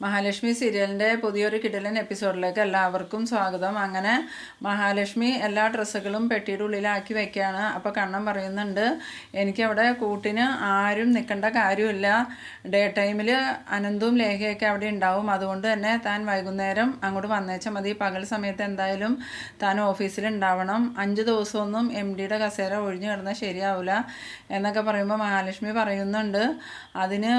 മഹാലക്ഷ്മി സീരിയലിന്റെ പുതിയൊരു കിടലൻ എപ്പിസോഡിലേക്ക് എല്ലാവർക്കും സ്വാഗതം. അങ്ങനെ മഹാലക്ഷ്മി എല്ലാ ഡ്രസ്സുകളും പെട്ടിയുടെ ഉള്ളിലാക്കി വയ്ക്കുകയാണ് അപ്പോൾ കണ്ണൻ പറയുന്നുണ്ട് എനിക്കവിടെ കൂട്ടിന് ആരും നിൽക്കേണ്ട കാര്യമില്ല. ഡേ ടൈമിൽ അനന്തും ലേഖയൊക്കെ അവിടെ ഉണ്ടാവും. അതുകൊണ്ട് തന്നെ താൻ വൈകുന്നേരം അങ്ങോട്ട് വന്നേച്ചാൽ മതി. പകൽ സമയത്ത് എന്തായാലും താൻ ഓഫീസിൽ ഉണ്ടാവണം. അഞ്ച് ദിവസമൊന്നും എം ഡിയുടെ കസേര ഒഴിഞ്ഞു കിടന്നാൽ ശരിയാവില്ല എന്നൊക്കെ പറയുമ്പോൾ മഹാലക്ഷ്മി പറയുന്നുണ്ട്. അതിന്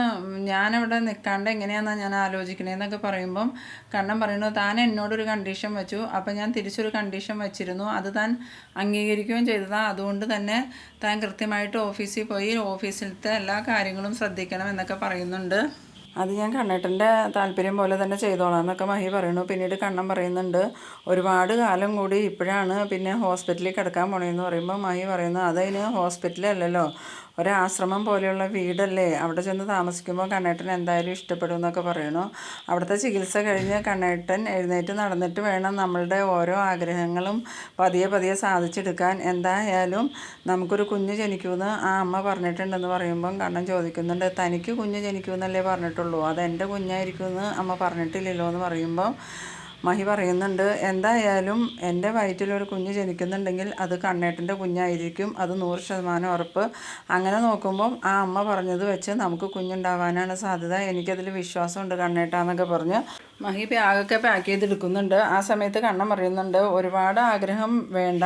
ഞാനവിടെ നിൽക്കാണ്ട് എങ്ങനെയാണെന്നാണ് ഞാൻ ആലോചിക്കണേന്നൊക്കെ പറയുമ്പം കണ്ണൻ പറയുന്നു താൻ എന്നോടൊരു കണ്ടീഷൻ വെച്ചു. അപ്പം ഞാൻ തിരിച്ചൊരു കണ്ടീഷൻ വെച്ചിരുന്നു. അത് താൻ അംഗീകരിക്കുകയും ചെയ്തതാണ് അതുകൊണ്ട് തന്നെ താൻ കൃത്യമായിട്ട് ഓഫീസിൽ പോയി ഓഫീസിലത്തെ എല്ലാ കാര്യങ്ങളും ശ്രദ്ധിക്കണം എന്നൊക്കെ പറയുന്നുണ്ട്. അത് ഞാൻ കണ്ണേട്ടന്റെ താല്പര്യം പോലെ തന്നെ ചെയ്തോളാം എന്നൊക്കെ മഹി പറയുന്നു. പിന്നീട് കണ്ണൻ പറയുന്നുണ്ട്. ഒരുപാട് കാലം കൂടി ഇപ്പോഴാണ് പിന്നെ ഹോസ്പിറ്റലിൽ കിടക്കാൻ പോണേന്ന് പറയുമ്പോൾ മഹി പറയുന്നു. അതതിന് ഹോസ്പിറ്റലല്ലല്ലോ ഒരാശ്രമം പോലെയുള്ള വീടല്ലേ? അവിടെ ചെന്ന് താമസിക്കുമ്പോൾ കണ്ണേട്ടൻ എന്തായാലും ഇഷ്ടപ്പെടും എന്നൊക്കെ പറയണു അവിടുത്തെ ചികിത്സ കഴിഞ്ഞ് കണ്ണേട്ടൻ എഴുന്നേറ്റ് നടന്നിട്ട് വേണം നമ്മളുടെ ഓരോ ആഗ്രഹങ്ങളും പതിയെ പതിയെ സാധിച്ചെടുക്കാൻ. എന്തായാലും നമുക്കൊരു കുഞ്ഞ് ജനിക്കുമെന്ന് ആ അമ്മ പറഞ്ഞിട്ടുണ്ടെന്ന് പറയുമ്പം കണ്ണൻ ചോദിക്കുന്നുണ്ട്. തനിക്ക് കുഞ്ഞ് ജനിക്കുമെന്നല്ലേ പറഞ്ഞിട്ടുള്ളൂ? അത് എന്റെ കുഞ്ഞായിരിക്കുമെന്ന് അമ്മ പറഞ്ഞിട്ടില്ലല്ലോ എന്ന് പറയുമ്പം മഹി പറയുന്നുണ്ട് എന്തായാലും എന്റെ വയറ്റിലൊരു കുഞ്ഞ് ജനിക്കുന്നുണ്ടെങ്കിൽ അത് കണ്ണേട്ടന്റെ കുഞ്ഞായിരിക്കും. അത് നൂറ് ശതമാനം ഉറപ്പ്. അങ്ങനെ നോക്കുമ്പം ആ അമ്മ പറഞ്ഞത് വെച്ച് നമുക്ക് കുഞ്ഞുണ്ടാവാനാണ് സാധ്യത. എനിക്കതിൽ വിശ്വാസമുണ്ട് കണ്ണേട്ടാന്നൊക്കെ പറഞ്ഞ്. മഹി ബാഗൊക്കെ പാക്ക് ചെയ്തെടുക്കുന്നുണ്ട്. ആ സമയത്ത് കണ്ണം പറയുന്നുണ്ട് ഒരുപാട് ആഗ്രഹം വേണ്ട.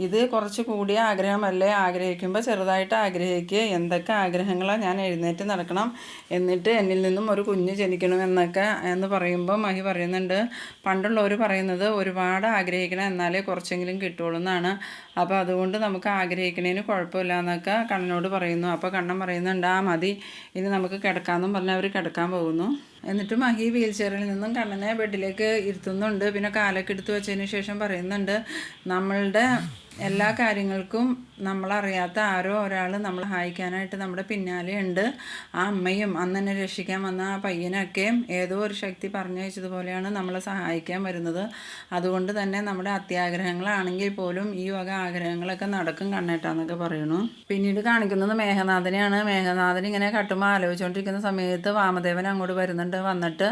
ഇത് കുറച്ച് കൂടിയ ആഗ്രഹമല്ലേ? ആഗ്രഹിക്കുമ്പോൾ ചെറുതായിട്ട് ആഗ്രഹിക്കുക എന്തൊക്കെ ആഗ്രഹങ്ങളാണ് ഞാൻ എഴുന്നേറ്റ് നടക്കണം എന്നിട്ട് എന്നിൽ നിന്നും ഒരു കുഞ്ഞ് ജനിക്കണം എന്നൊക്കെ എന്ന് പറയുമ്പോൾ മഹി പറയുന്നുണ്ട്. പണ്ടുള്ളവർ പറയുന്നത് ഒരുപാട് ആഗ്രഹിക്കണം എന്നാലേ കുറച്ചെങ്കിലും കിട്ടുള്ളൂ എന്നാണ്. അപ്പോൾ അതുകൊണ്ട് നമുക്ക് ആഗ്രഹിക്കണേന് കുഴപ്പമില്ല എന്നൊക്കെ കണ്ണനോട് പറയുന്നു. അപ്പോൾ കണ്ണൻ പറയുന്നുണ്ട് ആ മതി. ഇനി നമുക്ക് കിടക്കാമെന്നും പറഞ്ഞ് അവർ കിടക്കാൻ പോകുന്നു. എന്നിട്ട് മഹി വീൽ ചെയറിൽ നിന്നും കണ്ണനെ ബെഡിലേക്ക് ഇരുത്തുന്നുണ്ട്. പിന്നെ കാലൊക്കെ എടുത്തു വെച്ചതിന് ശേഷം പറയുന്നുണ്ട് നമ്മളുടെ എല്ലാ കാര്യങ്ങൾക്കും നമ്മളറിയാത്ത ആരോ ഒരാൾ നമ്മളെ സഹായിക്കാനായിട്ട് നമ്മുടെ പിന്നാലെ ഉണ്ട്. ആ അമ്മയും അന്ന് രക്ഷിക്കാൻ വന്ന ആ പയ്യനൊക്കെ ഏതോ ഒരു ശക്തി പറഞ്ഞു വെച്ചതുപോലെയാണ് നമ്മളെ സഹായിക്കാൻ വരുന്നത്. അതുകൊണ്ട് തന്നെ നമ്മുടെ അത്യാഗ്രഹങ്ങളാണെങ്കിൽ പോലും ഈ വക ആഗ്രഹങ്ങളൊക്കെ നടക്കും കണ്ണേട്ടാന്നൊക്കെ പറയുന്നു. പിന്നീട് കാണിക്കുന്നത് മേഘനാഥനെയാണ്. മേഘനാഥൻ ഇങ്ങനെ കട്ടുമ്പോൾ ആലോചിച്ചുകൊണ്ടിരിക്കുന്ന സമയത്ത് വാമദേവൻ അങ്ങോട്ട് വരുന്നുണ്ട്. വന്നിട്ട്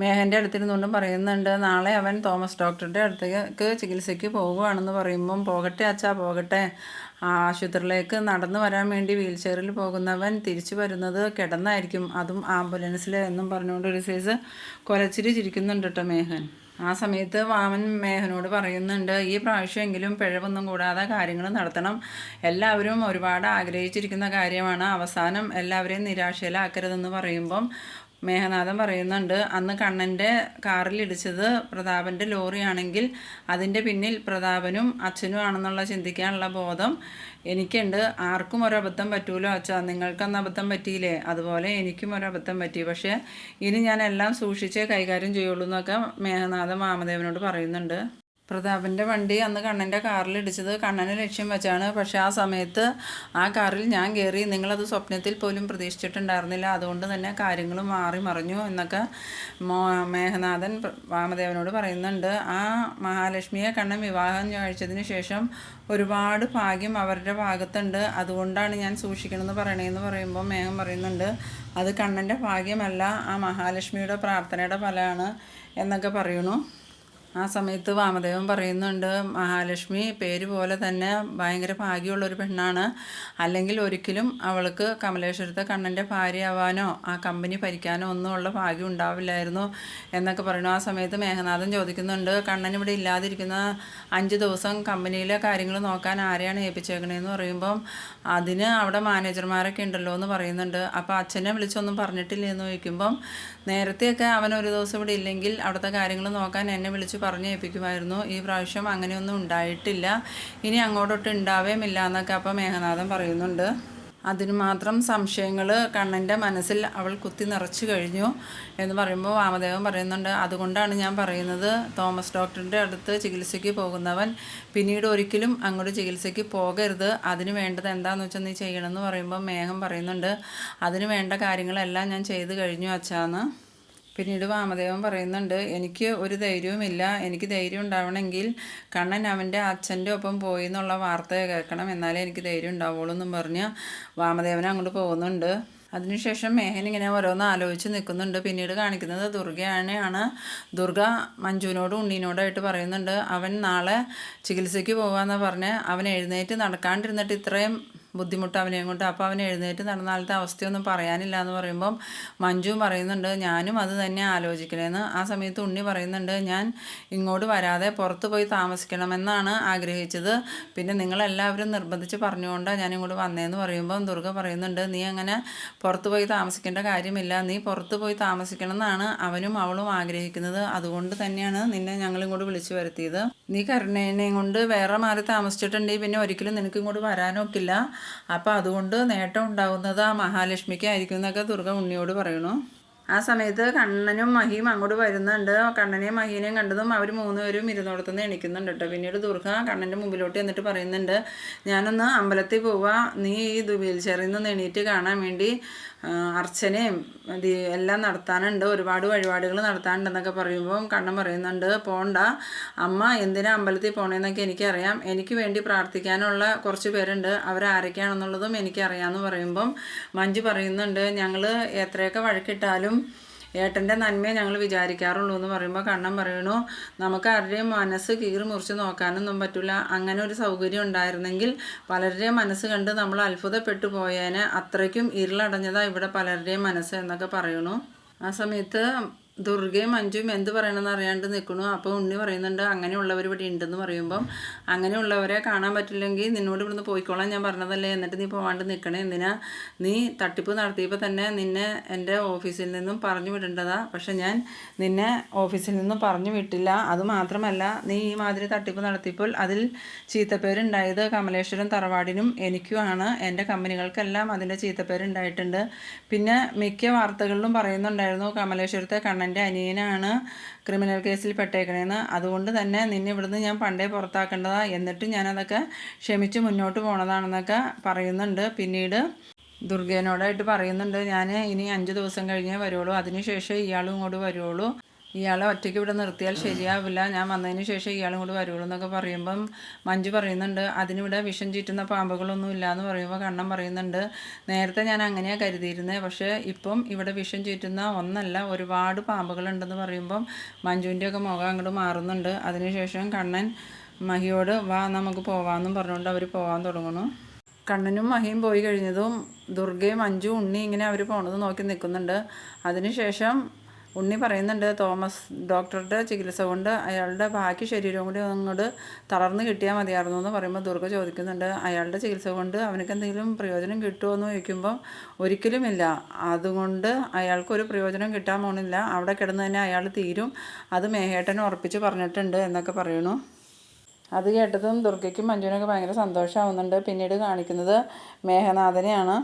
മേഘന്റെ അടുത്തിരുന്നുകൊണ്ടും പറയുന്നുണ്ട് നാളെ അവൻ തോമസ് ഡോക്ടറുടെ അടുത്തേക്ക് ചികിത്സയ്ക്ക് പോകുകയാണെന്ന് പറയുമ്പം പോകട്ടെ അച്ഛാ പോകട്ടെ. ആശുപത്രിയിലേക്ക് നടന്നു വരാൻ വേണ്ടി വീൽ ചെയറിൽ പോകുന്നവൻ തിരിച്ചു വരുന്നത് കിടന്നായിരിക്കും. അതും ആംബുലൻസിൽ എന്നും പറഞ്ഞുകൊണ്ട് ഒരു സൈസ് കൊലച്ചിരി ചിരിക്കുന്നുണ്ട് കേട്ടോ മേഹൻ ആ സമയത്ത് വാമൻ മേഹനോട് പറയുന്നുണ്ട് ഈ പ്രാവശ്യമെങ്കിലും പിഴവൊന്നും കൂടാതെ കാര്യങ്ങൾ നടത്തണം. എല്ലാവരും ഒരുപാട് ആഗ്രഹിച്ചിരിക്കുന്ന കാര്യമാണ്. അവസാനം എല്ലാവരെയും നിരാശയിലാക്കരുതെന്ന് പറയുമ്പം മേഘനാഥൻ പറയുന്നുണ്ട് അന്ന് കണ്ണന്റെ കാറിൽ ഇടിച്ചത് പ്രതാപന്റെ ലോറിയാണെങ്കിൽ അതിന്റെ പിന്നിൽ പ്രതാപനും അച്ഛനും ആണെന്നുള്ള ചിന്തിക്കാനുള്ള ബോധം എനിക്കുണ്ട്. ആർക്കും ഒരബദ്ധം പറ്റൂലോ അച്ഛാ. നിങ്ങൾക്കന്ന് അബദ്ധം പറ്റിയില്ലേ? അതുപോലെ എനിക്കും ഒരു അബദ്ധം പറ്റി. പക്ഷേ ഇനി ഞാൻ എല്ലാം സൂക്ഷിച്ചേ കൈകാര്യം ചെയ്യുള്ളൂ എന്നൊക്കെ മേഘനാഥൻ വാമദേവനോട് പറയുന്നുണ്ട്. പ്രതാപന്റെ വണ്ടി അന്ന് കണ്ണന്റെ കാറിൽ ഇടിച്ചത് കണ്ണനെ ലക്ഷ്യം വെച്ചാണ്. പക്ഷേ ആ സമയത്ത് ആ കാറിൽ ഞാൻ കയറി നിങ്ങളത് സ്വപ്നത്തിൽ പോലും പ്രതീക്ഷിച്ചിട്ടുണ്ടായിരുന്നില്ല. അതുകൊണ്ട് തന്നെ കാര്യങ്ങൾ മാറി മറിഞ്ഞു എന്നൊക്കെ മേഘനാഥൻ വാമദേവനോട് പറയുന്നുണ്ട്. ആ മഹാലക്ഷ്മിയെ കണ്ണൻ വിവാഹം കഴിച്ചതിന് ശേഷം ഒരുപാട് ഭാഗ്യം അവരുടെ ഭാഗത്തുണ്ട്. അതുകൊണ്ടാണ് ഞാൻ സൂക്ഷിക്കണമെന്ന് പറയണേന്ന് പറയുമ്പോൾ മേഘം പറയുന്നുണ്ട് അത് കണ്ണന്റെ ഭാഗ്യമല്ല ആ മഹാലക്ഷ്മിയുടെ പ്രാർത്ഥനയുടെ ഫലമാണ് എന്നൊക്കെ പറയുന്നു. ആ സമയത്ത് വാമദേവൻ പറയുന്നുണ്ട് മഹാലക്ഷ്മി പേര് പോലെ തന്നെ ഭയങ്കര ഭാഗ്യമുള്ളൊരു പെണ്ണാണ്. അല്ലെങ്കിൽ ഒരിക്കലും അവൾക്ക് കമലേശ്വരത്തെ കണ്ണന്റെ ഭാര്യയാവാനോ ആ കമ്പനി ഭരിക്കാനോ ഒന്നും ഉള്ള ഭാഗ്യം ഉണ്ടാവില്ലായിരുന്നു എന്നൊക്കെ പറയുന്നു. ആ സമയത്ത് മേഘനാഥൻ ചോദിക്കുന്നുണ്ട് കണ്ണൻ ഇവിടെ ഇല്ലാതിരിക്കുന്ന അഞ്ച് ദിവസം കമ്പനിയിലെ കാര്യങ്ങൾ നോക്കാൻ ആരെയാണ് ഏൽപ്പിച്ചേക്കണേന്ന് പറയുമ്പം അതിന് അവിടെ മാനേജർമാരൊക്കെ ഉണ്ടല്ലോ എന്ന് പറയുന്നുണ്ട്. അപ്പോൾ അച്ഛനെ വിളിച്ചൊന്നും പറഞ്ഞിട്ടില്ല എന്ന് ചോദിക്കുമ്പം നേരത്തെയൊക്കെ അവൻ ഒരു ദിവസം ഇവിടെ ഇല്ലെങ്കിൽ അവിടുത്തെ കാര്യങ്ങൾ നോക്കാൻ എന്നെ വിളിച്ച് പറഞ്ഞ് ഏൽപ്പിക്കുമായിരുന്നു ഈ പ്രാവശ്യം അങ്ങനെയൊന്നും ഉണ്ടായിട്ടില്ല. ഇനി അങ്ങോട്ടൊട്ട് ഉണ്ടാവേമില്ല എന്നൊക്കെ അപ്പം മേഘനാഥൻ പറയുന്നുണ്ട്. അതിന് മാത്രം സംശയങ്ങൾ കണ്ണന്റെ മനസ്സിൽ അവൾ കുത്തി നിറച്ചു കഴിഞ്ഞു എന്ന് പറയുമ്പോൾ വാമദേവൻ പറയുന്നുണ്ട്. അതുകൊണ്ടാണ് ഞാൻ പറയുന്നത് തോമസ് ഡോക്ടറിന്റെ അടുത്ത് ചികിത്സയ്ക്ക് പോകുന്നവൻ പിന്നീട് ഒരിക്കലും അങ്ങോട്ട് ചികിത്സയ്ക്ക് പോകരുത്. അതിന് വേണ്ടത് എന്താണെന്ന് വെച്ചാൽ നീ ചെയ്യണമെന്ന് പറയുമ്പോൾ മേഘം പറയുന്നുണ്ട്. അതിന് വേണ്ട കാര്യങ്ങളെല്ലാം ഞാൻ ചെയ്തു കഴിഞ്ഞു അച്ഛാന്ന്. പിന്നീട് വാമദേവൻ പറയുന്നുണ്ട് എനിക്ക് ഒരു ധൈര്യവുമില്ല. എനിക്ക് ധൈര്യം ഉണ്ടാവണമെങ്കിൽ കണ്ണൻ അവന്റെ അച്ഛന്റെ ഒപ്പം പോയി എന്നുള്ള വാർത്ത കേൾക്കണം. എന്നാലേ എനിക്ക് ധൈര്യം ഉണ്ടാവുള്ളൂ എന്നും പറഞ്ഞ് വാമദേവൻ അങ്ങോട്ട് പോകുന്നുണ്ട്. അതിനുശേഷം മേഹൻ ഇങ്ങനെ ഓരോന്ന് ആലോചിച്ച് നിൽക്കുന്നുണ്ട്. പിന്നീട് കാണിക്കുന്നത് ദുർഗയാണെയാണ് ദുർഗ മഞ്ജുവിനോടും ഉണ്ണീനോടായിട്ട് പറയുന്നുണ്ട് അവൻ നാളെ ചികിത്സയ്ക്ക് പോകാമെന്ന് പറഞ്ഞ്. അവൻ എഴുന്നേറ്റ് നടക്കാണ്ടിരുന്നിട്ട് ഇത്രയും ബുദ്ധിമുട്ട് അവനെയും കൊണ്ട് അപ്പോൾ അവനെ എഴുന്നേറ്റ് നടന്നാലത്തെ അവസ്ഥയൊന്നും പറയാനില്ല എന്ന് പറയുമ്പം മഞ്ജു പറയുന്നുണ്ട് ഞാനും അത് തന്നെ ആലോചിക്കണേന്ന്. ആ സമയത്ത് ഉണ്ണി പറയുന്നുണ്ട് ഞാൻ ഇങ്ങോട്ട് വരാതെ പുറത്ത് പോയി താമസിക്കണമെന്നാണ് ആഗ്രഹിച്ചത്. പിന്നെ നിങ്ങളെല്ലാവരും നിർബന്ധിച്ച് പറഞ്ഞുകൊണ്ടാണ് ഞാൻ ഇങ്ങോട്ട് വന്നതെന്ന് പറയുമ്പം ദുർഗ പറയുന്നുണ്ട് നീ അങ്ങനെ പുറത്ത് പോയി താമസിക്കേണ്ട കാര്യമില്ല. നീ പുറത്ത് പോയി താമസിക്കണം എന്നാണ് അവനും അവളും ആഗ്രഹിക്കുന്നത്. അതുകൊണ്ട് തന്നെയാണ് നിന്നെ ഞങ്ങൾ ഇങ്ങോട്ട് വിളിച്ചു വരുത്തിയത്. നീ കരുണേനെയും കൊണ്ട് വേറെ മാറി താമസിച്ചിട്ടുണ്ടെങ്കിൽ പിന്നെ ഒരിക്കലും നിനക്ക് ഇങ്ങോട്ട് വരാനൊക്കില്ല. അപ്പോൾ അതുകൊണ്ട് നേട്ടം ഉണ്ടാകുന്നത് ആ മഹാലക്ഷ്മിക്കായിരിക്കും എന്നൊക്കെ ദുർഗ ഉണ്ണിയോട് പറയണു. ആ സമയത്ത് കണ്ണനും മഹിയും അങ്ങോട്ട് വരുന്നുണ്ട്. കണ്ണനെയും മഹീനെയും കണ്ടതും അവർ മൂന്നുപേരും ഇരുന്നോടത്തുനിന്ന് എണിക്കുന്നുണ്ട് കേട്ടോ. പിന്നീട് ദുർഗ കണ്ണന്റെ മുമ്പിലോട്ട് എന്നിട്ട് പറയുന്നുണ്ട് ഞാനൊന്ന് അമ്പലത്തിൽ പോവാ. നീ ഈ വീൽ ചെയറിൽ നിന്ന് എണീറ്റ് കാണാൻ വേണ്ടി അർച്ചനയും എല്ലാം നടത്താനുണ്ട്. ഒരുപാട് വഴിപാടുകൾ നടത്താനുണ്ടെന്നൊക്കെ പറയുമ്പോൾ കണ്ണൻ പറയുന്നുണ്ട് പോണ്ട. അമ്മ എന്തിനാ അമ്പലത്തിൽ പോണേന്നൊക്കെ എനിക്കറിയാം. എനിക്ക് വേണ്ടി പ്രാർത്ഥിക്കാനുള്ള കുറച്ച് പേരുണ്ട്. അവരാരൊക്കെയാണെന്നുള്ളതും എനിക്കറിയാമെന്ന് പറയുമ്പം മഞ്ജു പറയുന്നുണ്ട് ഞങ്ങൾ എത്രയൊക്കെ വഴക്കിട്ടാലും ഏട്ടന്റെ നന്മയെ ഞങ്ങൾ വിചാരിക്കാറുള്ളൂ എന്ന് പറയുമ്പോൾ കണ്ണൻ പറയണു. നമുക്ക് ആരുടെയും മനസ്സ് കീറി മുറിച്ച് നോക്കാനൊന്നും പറ്റില്ല അങ്ങനെ ഒരു സൗകര്യം ഉണ്ടായിരുന്നെങ്കിൽ പലരുടെയും മനസ്സ് കണ്ട് നമ്മൾ അത്ഭുതപ്പെട്ടു പോയേനെ. അത്രയ്ക്കും ഇരുളടഞ്ഞതാണ് ഇവിടെ പലരുടെയും മനസ്സ് എന്നൊക്കെ പറയണു. ആ സമയത്ത് ദുർഗയും മഞ്ജുവും എന്ത് പറയണമെന്ന് അറിയാണ്ട് നിൽക്കണു. അപ്പോൾ ഉണ്ണി പറയുന്നുണ്ട് അങ്ങനെയുള്ളവർ ഇവിടെ ഉണ്ടെന്ന് പറയുമ്പം അങ്ങനെയുള്ളവരെ കാണാൻ പറ്റില്ലെങ്കിൽ നിന്നോട് ഇവിടുന്ന് പോയിക്കോളാൻ ഞാൻ പറഞ്ഞതല്ലേ എന്നിട്ട് നീ പോവാണ്ട് നിൽക്കണേ. എന്തിനാ? നീ തട്ടിപ്പ് നടത്തിയപ്പോൾ തന്നെ നിന്നെ എന്റെ ഓഫീസിൽ നിന്നും പറഞ്ഞു വിടേണ്ടതാ. പക്ഷെ ഞാൻ നിന്നെ ഓഫീസിൽ നിന്നും പറഞ്ഞു വിട്ടില്ല. അത് മാത്രമല്ല നീ ഈ മാതിരി തട്ടിപ്പ് നടത്തിയപ്പോൾ അതിൽ ചീത്തപ്പേരുണ്ടായത് കമലേശ്വരം തറവാടിനും എനിക്കുമാണ്. എന്റെ കമ്പനികൾക്കെല്ലാം അതിന്റെ ചീത്തപ്പേരുണ്ടായിട്ടുണ്ട്. പിന്നെ മിക്ക വാർത്തകളിലും പറയുന്നുണ്ടായിരുന്നു കമലേശ്വരത്തെ കണ്ണന്റെ അനിയനാണ് ക്രിമിനൽ കേസിൽ പെട്ടേക്കണേന്ന്. അതുകൊണ്ട് തന്നെ നിന്നെ ഇവിടുന്ന് ഞാൻ പണ്ടേ പുറത്താക്കേണ്ടതാ. എന്നിട്ടും ഞാനതൊക്കെ ക്ഷമിച്ച് മുന്നോട്ട് പോണതാണെന്നൊക്കെ പറയുന്നുണ്ട്. പിന്നീട് ദുർഗേനോടായിട്ട് പറയുന്നുണ്ട്. ഞാൻ ഇനി അഞ്ച് ദിവസം കഴിഞ്ഞേ വരുള്ളൂ. അതിനുശേഷം ഇയാളും ഇങ്ങോട്ട് വരുള്ളൂ. ഇയാളെ ഒറ്റയ്ക്ക് ഇവിടെ നിർത്തിയാൽ ശരിയാവില്ല. ഞാൻ വന്നതിന് ശേഷം ഇയാളും കൂടി വരുള്ളൂ എന്നൊക്കെ പറയുമ്പം മഞ്ജു പറയുന്നുണ്ട് അതിനിവിടെ വിഷം ചീറ്റുന്ന പാമ്പുകളൊന്നും ഇല്ല എന്ന് പറയുമ്പോൾ കണ്ണം പറയുന്നുണ്ട്. നേരത്തെ ഞാൻ അങ്ങനെയാണ് കരുതിയിരുന്നത് പക്ഷേ ഇപ്പം ഇവിടെ വിഷം ചീറ്റുന്ന ഒന്നല്ല ഒരുപാട് പാമ്പുകളുണ്ടെന്ന് പറയുമ്പം മഞ്ജുവിന്റെയൊക്കെ മുഖം അങ്ങോട്ട് മാറുന്നുണ്ട്. അതിനുശേഷം കണ്ണൻ മഹിയോട് വാ നമുക്ക് പോവാമെന്നും പറഞ്ഞുകൊണ്ട് അവർ പോകാൻ തുടങ്ങുന്നു. കണ്ണനും മഹിയും പോയി കഴിഞ്ഞതും ദുർഗയും അഞ്ചും ഉണ്ണി ഇങ്ങനെ അവർ പോണത് നോക്കി നിൽക്കുന്നുണ്ട്. അതിനുശേഷം ഉണ്ണി പറയുന്നുണ്ട് തോമസ് ഡോക്ടറുടെ ചികിത്സ കൊണ്ട് അയാളുടെ ബാക്കി ശരീരവും കൂടി അങ്ങോട്ട് തളർന്ന് കിട്ടിയാൽ മതിയായിരുന്നു എന്ന് പറയുമ്പോൾ ദുർഗ ചോദിക്കുന്നുണ്ട് അയാളുടെ ചികിത്സ കൊണ്ട് അവനക്ക് എന്തെങ്കിലും പ്രയോജനം കിട്ടുമോ എന്ന് ചോദിക്കുമ്പം ഒരിക്കലുമില്ല. അതുകൊണ്ട് അയാൾക്കൊരു പ്രയോജനം കിട്ടാൻ പോണില്ല. അവിടെ കിടന്ന് തന്നെ അയാൾ തീരും. അത് മേഹേട്ടനെ ഉറപ്പിച്ച് പറഞ്ഞിട്ടുണ്ട് എന്നൊക്കെ പറയുന്നു. അത് കേട്ടതും ദുർഗയ്ക്കും മഞ്ജുവിനൊക്കെ ഭയങ്കര സന്തോഷമാവുന്നുണ്ട്. പിന്നീട് കാണിക്കുന്നത് മേഘനാഥനെയാണ്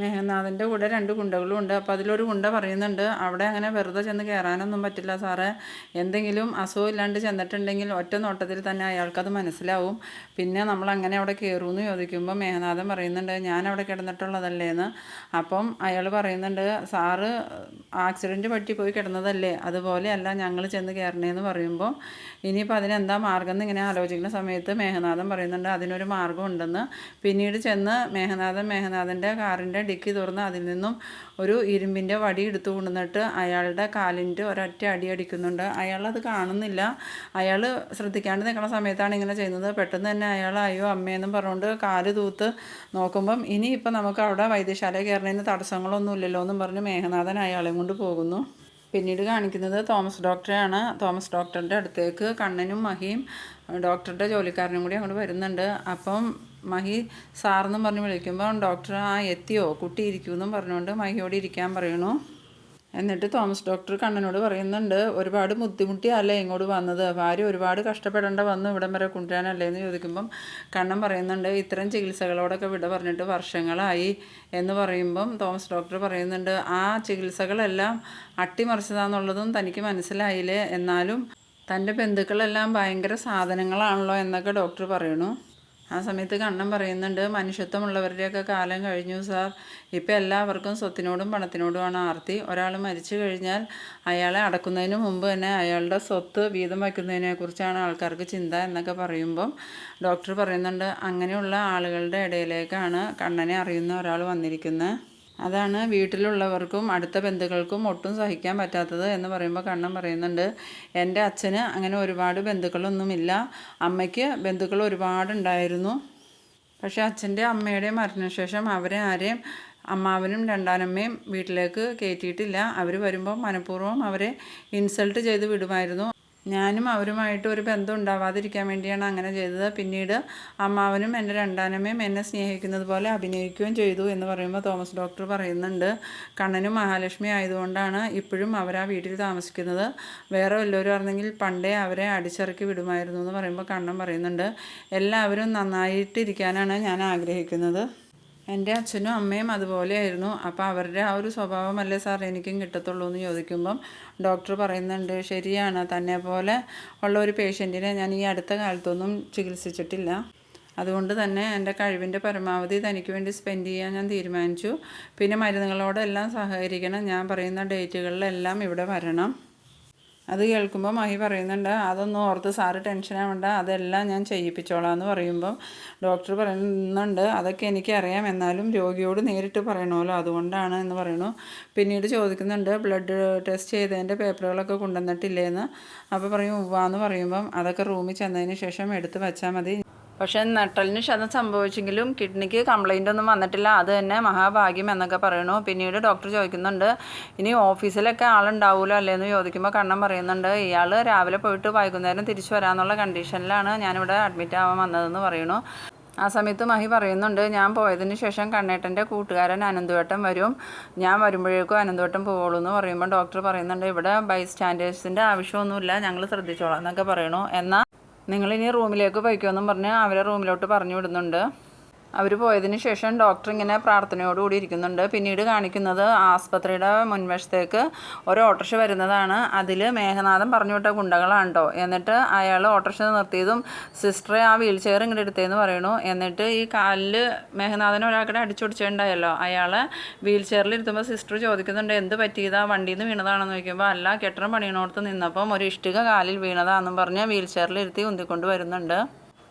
മേഘനാഥന്റെ കൂടെ രണ്ട് ഗുണ്ടകളും ഉണ്ട്. അപ്പോൾ അതിലൊരു ഗുണ്ട പറയുന്നുണ്ട് അവിടെ അങ്ങനെ വെറുതെ ചെന്ന് കയറാനൊന്നും പറ്റില്ല സാറേ. എന്തെങ്കിലും അസുഖം ഇല്ലാണ്ട് ചെന്നിട്ടുണ്ടെങ്കിൽ ഒറ്റ നോട്ടത്തിൽ തന്നെ അയാൾക്കത് മനസ്സിലാവും. പിന്നെ നമ്മൾ അങ്ങനെ അവിടെ കയറുമെന്ന് ചോദിക്കുമ്പോൾ മേഘനാഥൻ പറയുന്നുണ്ട് ഞാൻ അവിടെ കിടന്നിട്ടുള്ളതല്ലേ എന്ന് അപ്പം അയാൾ പറയുന്നുണ്ട് സാറ് ആക്സിഡന്റ് പറ്റി പോയി കിടന്നതല്ലേ? അതുപോലെയല്ല ഞങ്ങൾ ചെന്ന് കയറണേന്ന് പറയുമ്പോൾ ഇനിയിപ്പോൾ അതിനെന്താ മാർഗം എന്ന് ഇങ്ങനെ ആലോചിക്കുന്ന സമയത്ത് മേഘനാഥൻ പറയുന്നുണ്ട് അതിനൊരു മാർഗം ഉണ്ടെന്ന്. പിന്നീട് ചെന്ന് മേഘനാഥൻ മേഘനാഥന്റെ കാറിന്റെ ഡിക്കി തുറന്ന് അതിൽ നിന്നും ഒരു ഇരുമ്പിന്റെ വടി എടുത്തു കൊണ്ടുവന്നിട്ട് അയാളുടെ കാലിന്റെ ഒരൊറ്റ അടി അടിക്കുന്നുണ്ട്. അയാൾ അത് കാണുന്നില്ല. അയാൾ ശ്രദ്ധിക്കാണ്ട് നിൽക്കുന്ന സമയത്താണ് ഇങ്ങനെ ചെയ്യുന്നത്. പെട്ടെന്ന് തന്നെ അയാൾ അയ്യോ അമ്മയെന്നും പറഞ്ഞുകൊണ്ട് കാൽ തൂത്ത് നോക്കുമ്പം ഇനി ഇപ്പം നമുക്ക് അവിടെ വൈദ്യശാല കയറുന്നതിന് തടസ്സങ്ങളൊന്നും ഇല്ലല്ലോ എന്നും പറഞ്ഞ് മേഘനാഥൻ അയാളെയും കൊണ്ട് പോകുന്നു. പിന്നീട് കാണിക്കുന്നത് തോമസ് ഡോക്ടറെയാണ്. തോമസ് ഡോക്ടറുടെ അടുത്തേക്ക് കണ്ണനും മഹിയും ഡോക്ടറുടെ ജോലിക്കാരനും കൂടി അങ്ങോട്ട് വരുന്നുണ്ട്. അപ്പം മഹി സാറെന്നും പറഞ്ഞ് വിളിക്കുമ്പോൾ ഡോക്ടർ ആ എത്തിയോ? കുട്ടി ഇരിക്കുമെന്നും പറഞ്ഞുകൊണ്ട് മഹിയോട് ഇരിക്കാൻ പറയണു. എന്നിട്ട് തോമസ് ഡോക്ടർ കണ്ണനോട് പറയുന്നുണ്ട് ഒരുപാട് ബുദ്ധിമുട്ടിയല്ലേ ഇങ്ങോട്ട് വന്നത്? ഭാര്യ ഒരുപാട് കഷ്ടപ്പെടേണ്ട വന്നു ഇവിടം വരെ കൊണ്ടുവരാനല്ലേ? എന്ന് ചോദിക്കുമ്പം കണ്ണൻ പറയുന്നുണ്ട് ഇത്തരം ചികിത്സകളോടൊക്കെ വിട പറഞ്ഞിട്ട് വർഷങ്ങളായി. എന്ന് പറയുമ്പം തോമസ് ഡോക്ടർ പറയുന്നുണ്ട് ആ ചികിത്സകളെല്ലാം അട്ടിമറിച്ചതാന്നുള്ളതും തനിക്ക് മനസ്സിലായില്ലേ? എന്നാലും തന്റെ ബന്ധുക്കളെല്ലാം ഭയങ്കര സാധനങ്ങളാണല്ലോ എന്നൊക്കെ ഡോക്ടർ പറയണു ആ സമയത്ത് കണ്ണൻ പറയുന്നുണ്ട് മനുഷ്യത്വമുള്ളവരുടെയൊക്കെ കാലം കഴിഞ്ഞു സാർ. ഇപ്പം എല്ലാവർക്കും സ്വത്തിനോടും പണത്തിനോടുമാണ് ആർത്തി. ഒരാൾ മരിച്ചു കഴിഞ്ഞാൽ അയാളെ അടക്കുന്നതിന് മുമ്പ് തന്നെ അയാളുടെ സ്വത്ത് വീതം വയ്ക്കുന്നതിനെക്കുറിച്ചാണ് ആൾക്കാർക്ക് ചിന്ത എന്നൊക്കെ പറയുമ്പം ഡോക്ടർ പറയുന്നുണ്ട് അങ്ങനെയുള്ള ആളുകളുടെ ഇടയിലേക്കാണ് കണ്ണനെ അറിയുന്ന ഒരാൾ വന്നിരിക്കുന്നത് അതാണ് വീട്ടിലുള്ളവർക്കും അടുത്ത ബന്ധുക്കൾക്കും ഒട്ടും സഹിക്കാൻ പറ്റാത്തത് എന്ന് പറയുമ്പോൾ കണ്ണൻ പറയുന്നുണ്ട്. എന്റെ അച്ഛന് അങ്ങനെ ഒരുപാട് ബന്ധുക്കളൊന്നുമില്ല. അമ്മയ്ക്ക് ബന്ധുക്കൾ ഒരുപാടുണ്ടായിരുന്നു. പക്ഷേ അച്ഛന്റെ അമ്മയുടെ മരണശേഷം അവരെ ആരെയും അമ്മാവനും രണ്ടാനമ്മയും വീട്ടിലേക്ക് കയറ്റിയിട്ടില്ല. അവർ വരുമ്പോൾ മനഃപൂർവം അവരെ ഇൻസൾട്ട് ചെയ്ത് വിടുമായിരുന്നു. ഞാനും അവരുമായിട്ട് ഒരു ബന്ധം ഉണ്ടാവാതിരിക്കാൻ വേണ്ടിയാണ് അങ്ങനെ ചെയ്തത്. പിന്നീട് അമ്മാവനും എന്റെ രണ്ടാനമ്മയും എന്നെ സ്നേഹിക്കുന്നത് പോലെ അഭിനയിക്കുകയും ചെയ്തു എന്ന് പറയുമ്പോൾ തോമസ് ഡോക്ടർ പറയുന്നുണ്ട്. കണ്ണനും മഹാലക്ഷ്മി ആയതുകൊണ്ടാണ് ഇപ്പോഴും അവർ ആ വീട്ടിൽ താമസിക്കുന്നത്. വേറെ വല്ലവരും ആയിരുന്നെങ്കിൽ പണ്ടേ അവരെ അടിച്ചിറക്കി വിടുമായിരുന്നു എന്ന് പറയുമ്പോൾ കണ്ണൻ പറയുന്നുണ്ട്. എല്ലാവരും നന്നായിട്ടിരിക്കാനാണ് ഞാൻ ആഗ്രഹിക്കുന്നത്. എന്റെ അച്ഛനും അമ്മയും അതുപോലെയായിരുന്നു. അപ്പോൾ അവരുടെ ആ ഒരു സ്വഭാവമല്ലേ സാർ എനിക്കും കിട്ടത്തുള്ളൂ എന്ന് ചോദിക്കുമ്പം ഡോക്ടർ പറയുന്നുണ്ട് ശരിയാണ്. തന്നെ പോലെ ഉള്ള ഒരു പേഷ്യന്റിനെ ഞാൻ ഈ അടുത്ത കാലത്തൊന്നും ചികിത്സിച്ചിട്ടില്ല. അതുകൊണ്ട് തന്നെ എന്റെ കഴിവിന്റെ പരമാവധി തനിക്ക് വേണ്ടി സ്പെൻഡ് ചെയ്യാൻ ഞാൻ തീരുമാനിച്ചു. പിന്നെ മരുന്നുകളോടെല്ലാം സഹകരിക്കണം. ഞാൻ പറയുന്ന ഡേറ്റുകളിലെല്ലാം ഇവിടെ വരണം. അത് കേൾക്കുമ്പോൾ മഹി പറയുന്നുണ്ട് അതൊന്നും ഓർത്ത് സാറ് ടെൻഷൻ ആവണ്ട അതെല്ലാം ഞാൻ ചെയ്യിപ്പിച്ചോളാം എന്ന് പറയുമ്പോൾ ഡോക്ടർ പറയുന്നുണ്ട് അതൊക്കെ എനിക്കറിയാം എന്നാലും രോഗിയോട് നേരിട്ട് പറയണമല്ലോ അതുകൊണ്ടാണ് എന്ന് പറയണു പിന്നീട് ചോദിക്കുന്നുണ്ട് ബ്ലഡ് ടെസ്റ്റ് ചെയ്തതിന്റെ പേപ്പറുകളൊക്കെ കൊണ്ടുവന്നിട്ടില്ലേന്ന്? അപ്പോൾ പറയും ഉവ്വാന്ന് പറയുമ്പം അതൊക്കെ റൂമിൽ ചെന്നതിന് ശേഷം എടുത്ത് വെച്ചാൽ മതി പക്ഷേ നട്ടലിന് ക്ഷതം സംഭവിച്ചെങ്കിലും കിഡ്നിക്ക് കംപ്ലൈന്റ് ഒന്നും വന്നിട്ടില്ല. അത് തന്നെ മഹാഭാഗ്യം എന്നൊക്കെ പറയണു പിന്നീട് ഡോക്ടർ ചോദിക്കുന്നുണ്ട് ഇനി ഓഫീസിലൊക്കെ ആളുണ്ടാവുമല്ലോ അല്ലേ എന്ന് ചോദിക്കുമ്പോൾ കണ്ണം പറയുന്നുണ്ട്. ഇയാൾ രാവിലെ പോയിട്ട് വൈകുന്നേരം തിരിച്ചു വരാമെന്നുള്ള കണ്ടീഷനിലാണ് ഞാനിവിടെ അഡ്മിറ്റ് ആവാൻ വന്നതെന്ന് പറയണു ആ സമയത്ത് മഹി പറയുന്നുണ്ട് ഞാൻ പോയതിന് ശേഷം കണ്ണേട്ടന്റെ കൂട്ടുകാരൻ അനന്തുവേട്ടൻ വരും. ഞാൻ വരുമ്പോഴേക്കും അനന്തുവേട്ടൻ പോവുള്ളൂ എന്ന് പറയുമ്പോൾ ഡോക്ടർ പറയുന്നുണ്ട് ഇവിടെ ബൈ സ്റ്റാൻഡേഴ്സിന്റെ ആവശ്യമൊന്നുമില്ല. ഞങ്ങൾ ശ്രദ്ധിച്ചോളാം എന്നൊക്കെ പറയണു എന്നാൽ നിങ്ങളിനി റൂമിലേക്ക് പോയിക്കോന്നും പറഞ്ഞ് അവരെ റൂമിലോട്ട് പറഞ്ഞു വിടുന്നുണ്ട്. അവർ പോയതിന് ശേഷം ഡോക്ടർ ഇങ്ങനെ പ്രാർത്ഥനയോടുകൂടി ഇരിക്കുന്നുണ്ട്. പിന്നീട് കാണിക്കുന്നത് ആസ്പത്രിയുടെ മുൻവശത്തേക്ക് ഒരു ഓട്ടോറിക്ഷ വരുന്നതാണ്. അതിൽ മേഘനാഥൻ പറഞ്ഞു വിട്ട ഗുണ്ടകളാണ് കേട്ടോ എന്നിട്ട് അയാൾ ഓട്ടർഷ നിർത്തിയതും സിസ്റ്ററെ ആ വീൽ ചെയർ ഇങ്ങോട്ട് എടുത്തതെന്ന് പറയണു. എന്നിട്ട് ഈ കാലിൽ മേഘനാഥൻ ഒരാൾക്കിടെ അടിച്ചൊടിച്ചിട്ടുണ്ടായല്ലോ അയാളെ വീൽ ചെയറിൽ ഇരുത്തുമ്പോൾ സിസ്റ്റർ ചോദിക്കുന്നുണ്ട് എന്ത് പറ്റിയതാ? വണ്ടിയിൽ നിന്ന് വീണതാണെന്ന് ചോദിക്കുമ്പോൾ അല്ല കെട്ടിടം പണിയണോടത്ത് നിന്നപ്പം ഒരു ഇഷ്ടിക കാലിൽ വീണതാണെന്നും പറഞ്ഞ് വീൽ ചെയറിൽ ഇരുത്തി ഉന്തിക്കൊണ്ട് വരുന്നുണ്ട്.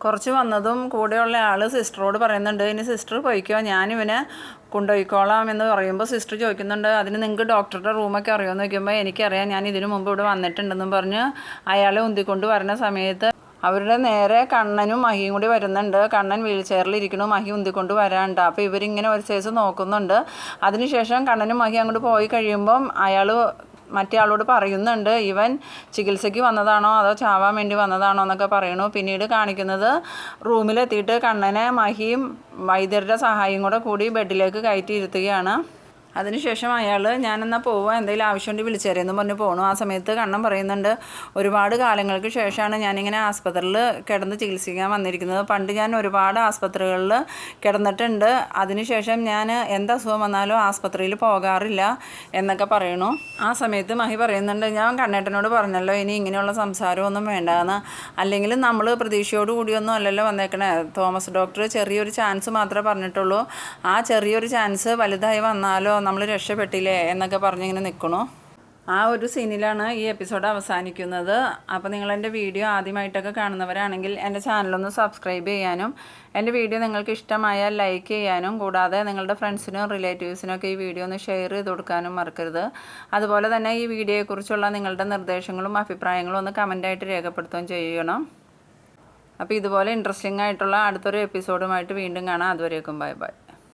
കുറച്ച് വന്നതും കൂടെയുള്ള ആൾ സിസ്റ്ററോട് പറയുന്നുണ്ട് ഇനി സിസ്റ്റർ പോയിക്കോ ഞാനിവനെ കൊണ്ടുപോയിക്കോളാം എന്ന് പറയുമ്പോൾ സിസ്റ്റർ ചോദിക്കുന്നുണ്ട് അതിന് നിങ്ങൾക്ക് ഡോക്ടറുടെ റൂമൊക്കെ അറിയുമെന്ന് ചോദിക്കുമ്പോൾ എനിക്കറിയാം ഞാൻ ഇതിനു മുമ്പ് ഇവിടെ വന്നിട്ടുണ്ടെന്നും പറഞ്ഞ് അയാളെ ഉന്തിക്കൊണ്ട് വരുന്ന സമയത്ത് അവരുടെ നേരെ കണ്ണനും മഹിയും കൂടി വരുന്നുണ്ട് കണ്ണൻ വീൽ ചെയറിൽ ഇരിക്കണു മഹി ഉന്തിക്കൊണ്ട് വരാണ്ട്. അപ്പോൾ ഇവരിങ്ങനെ ഒരു സൈസ് നോക്കുന്നുണ്ട്. അതിനുശേഷം കണ്ണനും മഹി അങ്ങോട്ട് പോയി കഴിയുമ്പം അയാൾ മറ്റേ ആളോട് പറയുന്നുണ്ട് ഇവൻ ചികിത്സയ്ക്ക് വന്നതാണോ അതോ ചാവാൻ വേണ്ടി വന്നതാണോ എന്നൊക്കെ പറയണു. പിന്നീട് കാണിക്കുന്നത് റൂമിലെത്തിയിട്ട് കണ്ണനെ മഹിയും വൈദ്യരുടെ സഹായം കൂടെ കൂടി ബെഡിലേക്ക് കയറ്റി ഇരുത്തുകയാണ്. അതിനുശേഷം അയാൾ ഞാനെന്നാൽ പോവുക എന്തെങ്കിലും ആവശ്യമുണ്ട് വിളിച്ചേരെന്ന് പറഞ്ഞ് പോകണു ആ സമയത്ത് കണ്ണൻ പറയുന്നുണ്ട് ഒരുപാട് കാലങ്ങൾക്ക് ശേഷമാണ് ഞാനിങ്ങനെ ആസ്പത്രിയിൽ കിടന്ന് ചികിത്സിക്കാൻ വന്നിരിക്കുന്നത്. പണ്ട് ഞാൻ ഒരുപാട് ആസ്പത്രികളിൽ കിടന്നിട്ടുണ്ട്. അതിനുശേഷം ഞാൻ എന്ത് അസുഖം വന്നാലും ആസ്പത്രിയിൽ പോകാറില്ല എന്നൊക്കെ പറയണു ആ സമയത്ത് മഹി പറയുന്നുണ്ട് ഞാൻ കണ്ണേട്ടനോട് പറഞ്ഞല്ലോ ഇനി ഇങ്ങനെയുള്ള സംസാരമൊന്നും വേണ്ടാന്ന്. അല്ലെങ്കിൽ നമ്മൾ പ്രതീക്ഷയോട് കൂടിയൊന്നും അല്ലല്ലോ വന്നേക്കണേ. തോമസ് ഡോക്ടർ ചെറിയൊരു ചാൻസ് മാത്രമേ പറഞ്ഞിട്ടുള്ളൂ. ആ ചെറിയൊരു ചാൻസ് വലുതായി വന്നാലോ നമ്മൾ രക്ഷപ്പെട്ടില്ലേ എന്നൊക്കെ പറഞ്ഞിങ്ങനെ നിൽക്കണു ആ ഒരു സീനിലാണ് ഈ എപ്പിസോഡ് അവസാനിക്കുന്നത്. അപ്പോൾ നിങ്ങൾ എന്റെ വീഡിയോ ആദ്യമായിട്ടൊക്കെ കാണുന്നവരാണെങ്കിൽ എന്റെ ചാനലൊന്ന് സബ്സ്ക്രൈബ് ചെയ്യാനും എന്റെ വീഡിയോ നിങ്ങൾക്ക് ഇഷ്ടമായാൽ ലൈക്ക് ചെയ്യാനും കൂടാതെ നിങ്ങളുടെ ഫ്രണ്ട്സിനും റിലേറ്റീവ്സിനും ഒക്കെ ഈ വീഡിയോ ഒന്ന് ഷെയർ ചെയ്ത് കൊടുക്കാനും മറക്കരുത്. അതുപോലെ തന്നെ ഈ വീഡിയോയെക്കുറിച്ചുള്ള നിങ്ങളുടെ നിർദ്ദേശങ്ങളും അഭിപ്രായങ്ങളും ഒന്ന് കമന്റായിട്ട് രേഖപ്പെടുത്തുകയും ചെയ്യണം. അപ്പോൾ ഇതുപോലെ ഇൻട്രസ്റ്റിംഗ് ആയിട്ടുള്ള അടുത്തൊരു എപ്പിസോഡുമായിട്ട് വീണ്ടും കാണാം. അതുവരേക്കും ബൈ ബൈ.